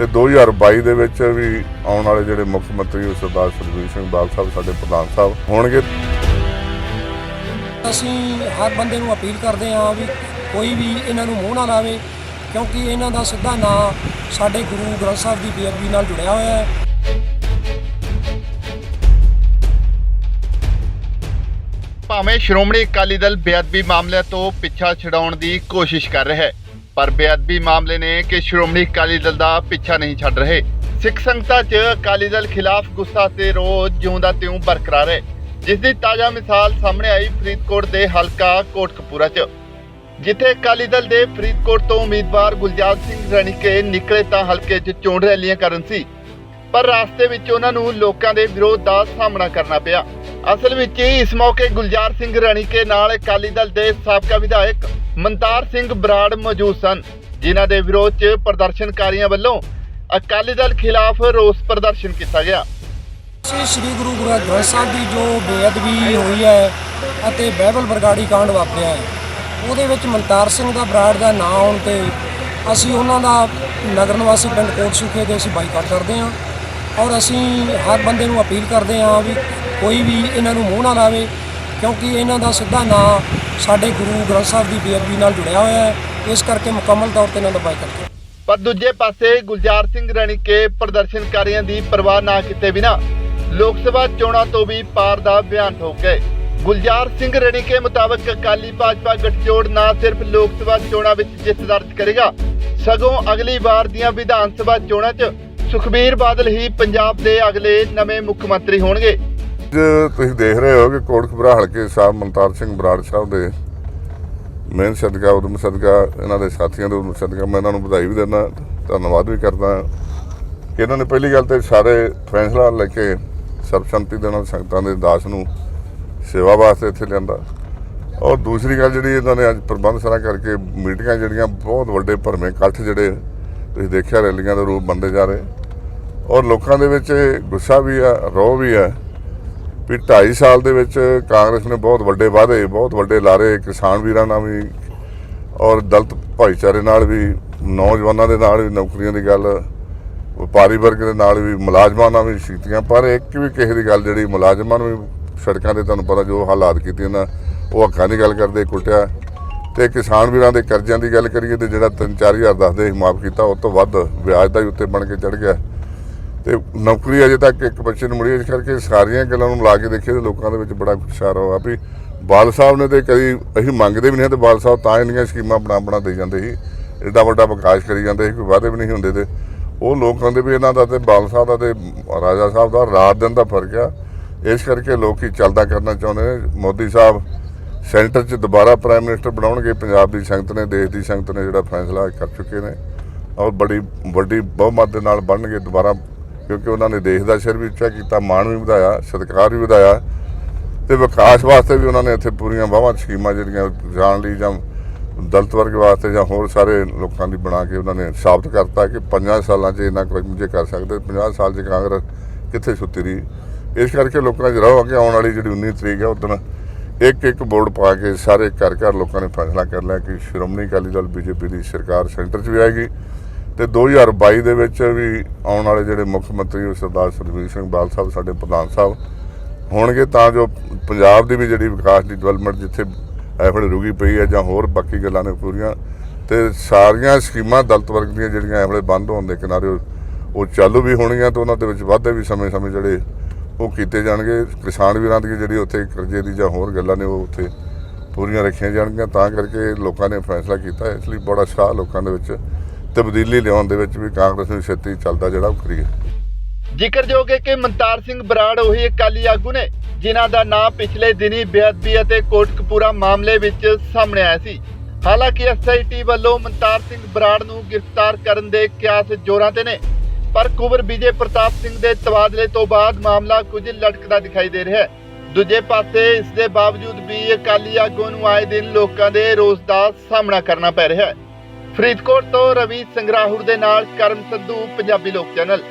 ਤੇ 2022 ਦੇ ਵਿੱਚ ਵੀ ਆਉਣ ਵਾਲੇ ਜਿਹੜੇ ਮੁੱਖ ਮੰਤਰੀ ਉਹ ਸਰਦਾਰ ਸੁਖਬੀਰ ਸਿੰਘ ਬਾਦਲ ਸਾਹਿਬ ਸਾਡੇ ਪ੍ਰਧਾਨ ਸਾਹਿਬ ਹੋਣਗੇ। ਅਸੀਂ ਹਰ ਬੰਦੇ ਨੂੰ ਅਪੀਲ ਕਰਦੇ ਹਾਂ ਵੀ ਕੋਈ ਵੀ ਇਹਨਾਂ ਨੂੰ ਮੂੰਹ ਨਾ ਲਾਵੇ ਕਿਉਂਕਿ ਇਹਨਾਂ ਦਾ ਸਿੱਧਾ ਨਾਂ ਸਾਡੇ ਗੁਰੂ ਗ੍ਰੰਥ ਸਾਹਿਬ ਦੀ ਬੇਅਦਬੀ ਨਾਲ ਜੁੜਿਆ ਹੋਇਆ ਹੈ। ਭਾਵੇਂ ਸ਼੍ਰੋਮਣੀ ਅਕਾਲੀ ਦਲ ਬੇਅਦਬੀ ਮਾਮਲਿਆਂ ਤੋਂ ਪਿੱਛਾ ਛਡਾਉਣ ਦੀ ਕੋਸ਼ਿਸ਼ ਕਰ ਰਿਹਾ ਹੈ ਪਰ ਬੇਅਦਬੀ ਮਾਮਲੇ ਨੇ ਕਿ ਸ਼੍ਰੋਮਣੀ ਅਕਾਲੀ ਦਲ ਦਾ ਪਿੱਛਾ ਨਹੀਂ ਛੱਡ ਰਹੇ। ਸਿੱਖ ਸੰਗਤਾਂ 'ਚ ਅਕਾਲੀ ਦਲ ਖਿਲਾਫ ਗੁੱਸਾ ਤੇ ਰੋਸ ਜਿਉਂਦਾ ਤਿਉਂ ਬਰਕਰਾਰ ਹੈ। ਜਿਸ ਦੀ ਤਾਜ਼ਾ ਮਿਸਾਲ ਸਾਹਮਣੇ ਆਈ ਫਰੀਦਕੋਟ ਦੇ ਹਲਕਾ ਕੋਟਕਪੂਰਾ 'ਚ। ਜਿੱਥੇ ਅਕਾਲੀ ਦਲ ਦੇ ਫਰੀਦਕੋਟ ਤੋਂ ਉਮੀਦਵਾਰ ਗੁਲਜਾਰ ਸਿੰਘ ਰਣੀਕੇ ਨਿਕਲੇ ਤਾਂ ਹਲਕੇ 'ਚ ਚੋਣ ਰੈਲੀਆਂ ਕਰਨ ਸੀ। ਪਰ ਰਾਸਤੇ ਵਿੱਚ ਉਹਨਾਂ ਨੂੰ ਲੋਕਾਂ ਦੇ ਵਿਰੋਧ ਦਾ ਸਾਹਮਣਾ ਕਰਨਾ ਪਿਆ। ਅਸਲ ਵਿੱਚ ਇਸ ਮੌਕੇ ਗੁਲਜ਼ਾਰ ਸਿੰਘ ਰਣੀਕੇ ਨਾਲ ਅਕਾਲੀ ਦਲ ਦੇ ਸਾਬਕਾ ਵਿਧਾਇਕ ਮਨਤਾਰ ਸਿੰਘ ਬਰਾੜ ਮੌਜੂਦ ਸਨ, ਜਿਨ੍ਹਾਂ ਦੇ ਵਿਰੋਧ 'ਚ ਪ੍ਰਦਰਸ਼ਨਕਾਰੀਆਂ ਵੱਲੋਂ ਅਕਾਲੀ ਦਲ ਖਿਲਾਫ ਰੋਸ ਪ੍ਰਦਰਸ਼ਨ ਕੀਤਾ ਗਿਆ। ਸ੍ਰੀ ਸ੍ਰੀ ਗੁਰੂ ਗ੍ਰੰਥ ਸਾਹਿਬ ਦੀ ਜੋ ਬੇਅਦਬੀ ਹੋਈ ਹੈ ਅਤੇ ਬਾਈਬਲ ਬਰਗਾੜੀ ਕਾਂਡ ਵਾਪਰਿਆ ਹੈ, ਉਹਦੇ ਵਿੱਚ ਮਨਤਾਰ ਸਿੰਘ ਦਾ ਬਰਾੜ ਦਾ ਨਾਂ ਆਉਣ ਤੇ ਅਸੀਂ ਉਹਨਾਂ ਦਾ ਨਗਰ ਨਿਵਾਸੀ ਪਿੰਡ ਕੋਟ ਸੁਖੇ ਦੇ ਅਸੀਂ ਬਾਈਕਾਟ ਕਰਦੇ ਹਾਂ ਔਰ ਅਸੀਂ ਹਰ ਬੰਦੇ ਨੂੰ ਅਪੀਲ ਕਰਦੇ ਹਾਂ ਵੀ ਕੋਈ ਵੀ ਇਹਨਾਂ ਨੂੰ ਮੂੰਹ ਨਾ ਲਾਵੇ। ਕਿਉਂਕਿ ਇਹਨਾਂ ਦਾ ਸਿੱਧਾ ਨਾਂ ਸਾਡੇ ਗੁਰੂ ਗ੍ਰੰਥ ਸਾਹਿਬ ਦੀ ਬੇਅਦਬੀ ਨਾਲ ਜੁੜਿਆ ਹੋਇਆ ਹੈ। ਇਸ ਕਰਕੇ ਮੁਕੰਮਲ ਤੌਰ ਤੇ ਇਹਨਾਂ ਦਾ ਬਾਈਕਾਟ ਕੀਤਾ। ਪਰ ਦੂਜੇ ਪਾਸੇ ਗੁਲਜ਼ਾਰ ਸਿੰਘ ਰਣੀਕੇ ਪ੍ਰਦਰਸ਼ਨਕਾਰੀਆਂ ਦੀ ਪਰਵਾਹ ਨਾ ਕੀਤੇ ਬਿਨਾ ਲੋਕ ਸਭਾ ਚੋਣਾਂ ਤੋਂ ਵੀ ਪਾਰ ਦਾ ਬਿਆਨ ਠੋਕ ਗਏ। ਗੁਲਜ਼ਾਰ ਸਿੰਘ ਰਣੀਕੇ ਮੁਤਾਬਕ ਅਕਾਲੀ ਭਾਜਪਾ ਗਠਜੋੜ ਨਾ ਸਿਰਫ ਲੋਕ ਸਭਾ ਚੋਣਾਂ ਵਿੱਚ ਜਿੱਤ ਦਰਜ ਕਰੇਗਾ, ਸਗੋਂ ਅਗਲੀ ਵਾਰ ਦੀਆਂ ਵਿਧਾਨ ਸਭਾ ਚੋਣਾਂ 'ਚ ਸੁਖਬੀਰ ਬਾਦਲ ਹੀ ਪੰਜਾਬ ਦੇ ਅਗਲੇ ਨਵੇਂ ਮੁੱਖ ਮੰਤਰੀ ਹੋਣਗੇ। ਤੁਸੀਂ ਦੇਖ ਰਹੇ ਹੋ ਕਿ ਕੋਟਕਪੁਰਾ ਹਲਕੇ ਸਾਹਿਬ ਮਨਤਾਰ ਸਿੰਘ ਬਰਾੜ ਸਾਹਿਬ ਦੇ ਮਿਹਨਤ ਸਦਕਾ, ਉਦਮ ਸਦਕਾ, ਇਹਨਾਂ ਦੇ ਸਾਥੀਆਂ ਦੇ ਉਦਮ ਸਦਕਾ, ਮੈਂ ਇਹਨਾਂ ਨੂੰ ਵਧਾਈ ਵੀ ਦਿੰਦਾ, ਧੰਨਵਾਦ ਵੀ ਕਰਦਾ। ਕਿ ਇਹਨਾਂ ਨੇ ਪਹਿਲੀ ਗੱਲ ਤੇ ਸਾਰੇ ਫੈਸਲਾ ਲੈ ਕੇ ਸਰਬਸੰਮਤੀ ਦੇ ਨਾਲ ਸੰਗਤਾਂ ਦੇ ਦਾਸ ਨੂੰ ਸੇਵਾ ਵਾਸਤੇ ਇੱਥੇ ਲਿਆਂਦਾ। ਔਰ ਦੂਸਰੀ ਗੱਲ ਜਿਹੜੀ ਇਹਨਾਂ ਨੇ ਅੱਜ ਪ੍ਰਬੰਧ ਸਾਰਾ ਕਰਕੇ ਮੀਟਿੰਗਾਂ ਜਿਹੜੀਆਂ ਬਹੁਤ ਵੱਡੇ ਭਰਵੇਂ ਇਕੱਠ ਜਿਹੜੇ ਤੁਸੀਂ ਦੇਖਿਆ ਰੈਲੀਆਂ ਦਾ ਰੂਪ ਬੰਦੇ ਜਾ ਰਹੇ। ਔਰ ਲੋਕਾਂ ਦੇ ਵਿੱਚ ਗੁੱਸਾ ਵੀ ਆ, ਰੋਹ ਵੀ ਆ। ਵੀ 2.5 ਸਾਲ ਦੇ ਵਿੱਚ ਕਾਂਗਰਸ ਨੇ ਬਹੁਤ ਵੱਡੇ ਵਾਅਦੇ, ਬਹੁਤ ਵੱਡੇ ਲਾਰੇ, ਕਿਸਾਨ ਵੀਰਾਂ ਨਾਲ ਵੀ ਔਰ ਦਲਤ ਭਾਈਚਾਰੇ ਨਾਲ ਵੀ, ਨੌਜਵਾਨਾਂ ਦੇ ਨਾਲ ਵੀ, ਨੌਕਰੀਆਂ ਦੀ ਗੱਲ, ਵਪਾਰੀ ਵਰਗ ਦੇ ਨਾਲ ਵੀ, ਮੁਲਾਜ਼ਮਾਂ ਨਾਲ ਵੀ ਕੀਤੀਆਂ ਪਰ ਇੱਕ ਵੀ ਕਿਸੇ ਦੀ ਗੱਲ ਜਿਹੜੀ ਮੁਲਾਜ਼ਮਾਂ ਨੂੰ ਵੀ ਸੜਕਾਂ ਤੇ ਤੁਹਾਨੂੰ ਪਤਾ ਜੋ ਹਾਲਾਤ ਕੀਤੇ ਨਾ, ਉਹ ਅੱਖਾਂ ਦੀ ਗੱਲ ਕਰਦੇ, ਕੁੱਟਿਆ। ਤੇ ਕਿਸਾਨ ਵੀਰਾਂ ਦੇ ਕਰਜ਼ਿਆਂ ਦੀ ਗੱਲ ਕਰੀਏ ਤੇ ਜਿਹੜਾ 3-4000 ਦੱਸਦੇ ਸੀ, ਮਾਫ ਕੀਤਾ ਉਸ ਤੋਂ ਵੱਧ ਵਿਆਜ ਦਾ ਹੀ ਉੱਤੇ ਬਣ ਕੇ ਚੜ ਗਿਆ। ਤੇ ਨੌਕਰੀ ਅਜੇ ਤੱਕ ਇੱਕ ਬੱਚੇ ਨੂੰ ਮਿਲੀ ਇਸ ਕਰਕੇ ਸਾਰੀਆਂ ਗੱਲਾਂ ਨੂੰ ਮਿਲਾ ਕੇ ਦੇਖੀਏ ਤੇ ਲੋਕਾਂ ਦੇ ਵਿੱਚ ਬੜਾ ਖੁਸ਼ਾਰ ਹੋਆ ਵੀ ਬਾਲ ਸਾਹਿਬ ਨੇ ਤੇ ਕਦੀ ਅਸੀਂ ਮੰਗਦੇ ਵੀ ਨਹੀਂ ਤੇ ਬਾਲ ਸਾਹਿਬ ਤਾਂ ਇੰਨੀਆਂ ਸਕੀਮਾਂ ਬਣਾ ਬਣਾ ਦੇ ਜਾਂਦੇ ਸੀ ਐਡਾ ਵੱਡਾ ਵਿਕਾਸ ਕਰੀ ਜਾਂਦੇ ਸੀ, ਕੋਈ ਵਾਅਦੇ ਵੀ ਨਹੀਂ ਹੁੰਦੇ ਤੇ ਉਹ ਲੋਕ ਕਹਿੰਦੇ ਵੀ ਇਹਨਾਂ ਦਾ ਤੇ ਬਾਲ ਸਾਹਿਬ ਦਾ ਤੇ ਰਾਜਾ ਸਾਹਿਬ ਦਾ ਰਾਤ ਦਿਨ ਦਾ ਫ਼ਰਕ ਆ। ਇਸ ਕਰਕੇ ਲੋਕ ਹੀ ਚੱਲਦਾ ਕਰਨਾ ਚਾਹੁੰਦੇ ਨੇ। ਮੋਦੀ ਸਾਹਿਬ ਸੈਂਟਰ 'ਚ ਦੁਬਾਰਾ ਪ੍ਰਾਈਮ ਮਿਨਿਸਟਰ ਬਣਾਉਣਗੇ, ਪੰਜਾਬ ਦੀ ਸੰਗਤ ਨੇ, ਦੇਸ਼ ਦੀ ਸੰਗਤ ਨੇ ਜਿਹੜਾ ਫੈਸਲਾ ਕਰ ਚੁੱਕੇ ਨੇ ਔਰ ਬੜੀ ਵੱਡੀ ਬਹੁਮਤ ਦੇ ਨਾਲ ਬਣਨਗੇ, ਦੁਬਾਰਾ ਕਿਉਂਕਿ ਉਹਨਾਂ ਨੇ ਦੇਸ਼ ਦਾ ਸਿਰ ਵੀ ਉੱਚਾ ਕੀਤਾ, ਮਾਣ ਵੀ ਵਧਾਇਆ, ਸਤਿਕਾਰ ਵੀ ਵਧਾਇਆ ਤੇ ਵਿਕਾਸ ਵਾਸਤੇ ਵੀ ਉਹਨਾਂ ਨੇ ਇੱਥੇ ਪੂਰੀਆਂ ਬਾਹਾਂ ਸਕੀਮਾਂ ਜਿਹੜੀਆਂ ਜਾਣ ਲਈ ਜਾਂ ਦਲਤ ਵਰਗ ਵਾਸਤੇ ਜਾਂ ਹੋਰ ਸਾਰੇ ਲੋਕਾਂ ਦੀ ਬਣਾ ਕੇ ਉਹਨਾਂ ਨੇ ਸਾਬਤ ਕਰਤਾ ਕਿ 5 ਸਾਲਾਂ 'ਚ ਇਹਨਾਂ ਕੁਝ ਮੁਝੇ ਕਰ ਸਕਦੇ 50 ਸਾਲ 'ਚ ਕਾਂਗਰਸ ਕਿੱਥੇ ਸੁੱਤੀ ਰਹੀ। ਇਸ ਕਰਕੇ ਲੋਕਾਂ 'ਚ ਰਹੋ ਕਿ ਆਉਣ ਵਾਲੀ ਜਿਹੜੀ 19 ਤਰੀਕ ਹੈ ਉਦੋਂ ਇੱਕ ਇੱਕ ਵੋਟ ਪਾ ਕੇ ਸਾਰੇ ਘਰ ਘਰ ਲੋਕਾਂ ਨੇ ਫੈਸਲਾ ਕਰ ਲਿਆ ਕਿ ਸ਼੍ਰੋਮਣੀ ਅਕਾਲੀ ਦਲ ਬੀਜੇਪੀ ਦੀ ਸਰਕਾਰ ਸੈਂਟਰ 'ਚ ਵੀ ਆਏਗੀ। ਤੇ 2022 ਦੇ ਵਿੱਚ ਵੀ ਆਉਣ ਵਾਲੇ ਜਿਹੜੇ ਮੁੱਖ ਮੰਤਰੀ ਸਰਦਾਰ ਸੁਖਬੀਰ ਸਿੰਘ ਬਾਲ ਸਾਹਿਬ, ਸਾਡੇ ਪ੍ਰਧਾਨ ਸਾਹਿਬ ਹੋਣਗੇ, ਤਾਂ ਜੋ ਪੰਜਾਬ ਦੀ ਵੀ ਜਿਹੜੀ ਵਿਕਾਸ ਦੀ ਡਿਵੈਲਪਮੈਂਟ ਜਿੱਥੇ ਐਫੜ ਰੁਕੀ ਪਈ ਹੈ ਜਾਂ ਹੋਰ ਬਾਕੀ ਗੱਲਾਂ ਨੇ ਪੂਰੀਆਂ, ਤੇ ਸਾਰੀਆਂ ਸਕੀਮਾਂ ਦਲਤ ਵਰਗ ਦੀਆਂ ਜਿਹੜੀਆਂ ਐਫੜੇ ਬੰਦ ਹੋਣ ਦੇ ਕਿਨਾਰੇ ਉਹ- ਚਾਲੂ ਵੀ ਹੋਣਗੀਆਂ ਤੇ ਉਹਨਾਂ ਦੇ ਵਿੱਚ ਵਾਧੇ ਵੀ ਸਮੇਂ-ਸਮੇਂ ਜਿਹੜੇ ਉਹ ਕੀਤੇ ਜਾਣਗੇ। ਕਿਸਾਨ ਵੀਰਾਂ ਦੀ ਜਿਹੜੀ ਉੱਥੇ ਕਰਜ਼ੇ ਦੀ ਜਾਂ ਹੋਰ ਗੱਲਾਂ ਨੇ ਉਹ ਉੱਥੇ ਪੂਰੀਆਂ ਰੱਖੀਆਂ ਜਾਣਗੀਆਂ। ਤਾਂ ਕਰਕੇ ਲੋਕਾਂ ਨੇ ਫੈਸਲਾ ਕੀਤਾ, ਇਸ ਲਈ ਬੜਾ ਸ਼ਾਹ ਲੋਕਾਂ ਦੇ ਵਿੱਚ ਤਬਦੀਲੀ ਲਿਆਉਣ ਦੇ ਵਿੱਚ ਵੀ ਕਾਂਗਰਸ ਨੂੰ ਛੇਤੀ ਚੱਲਦਾ ਜਿਹੜਾ ਉਹ ਕਰੀਏ। ਜ਼ਿਕਰਯੋਗ ਹੈ ਕਿ ਮਨਤਾਰ ਸਿੰਘ ਬਰਾੜ ਉਹੀ ਅਕਾਲੀ ਆਗੂ ਨੇ, ਜਿਨ੍ਹਾਂ ਦਾ ਨਾਮ ਪਿਛਲੇ ਦਿਨੀ ਬੇਅਦਬੀ ਅਤੇ ਕੋਟਕਪੂਰਾ ਮਾਮਲੇ ਵਿੱਚ ਸਾਹਮਣੇ ਆਇਆ ਸੀ। ਹਾਲਾਂਕਿ ਐਸਆਈਟੀ ਵੱਲੋਂ ਮਨਤਾਰ ਸਿੰਘ ਬਰਾੜ ਨੂੰ ਗ੍ਰਿਫਤਾਰ ਕਰਨ ਦੇ ਕਿਆਸ ਜ਼ੋਰਾਂ ਤੇ ਨੇ, ਪਰ ਕੁਵਰ ਵਿਜੇ ਪ੍ਰਤਾਪ ਸਿੰਘ ਦੇ ਤਬਾਦਲੇ ਤੋਂ ਬਾਅਦ ਮਾਮਲਾ ਕੁਝ ਲਟਕਦਾ ਦਿਖਾਈ ਦੇ ਰਿਹਾ ਹੈ। ਦੂਜੇ ਪਾਸੇ ਇਸ ਦੇ ਬਾਵਜੂਦ ਵੀ ਅਕਾਲੀ ਆਗੂ ਨੂੰ ਆਏ ਦਿਨ ਲੋਕਾਂ ਦੇ ਰੋਸ ਦਾ ਸਾਹਮਣਾ ਕਰਨਾ ਪੈ ਰਿਹਾ ਹੈ। ਫਰੀਦਕੋਟ ਤੋਂ ਰਵੀ ਸੰਗਰਾਹੁਰ ਦੇ ਨਾਲ ਕਰਮ ਸੰਧੂ ਪੰਜਾਬੀ ਲੋਕ ਚੈਨਲ।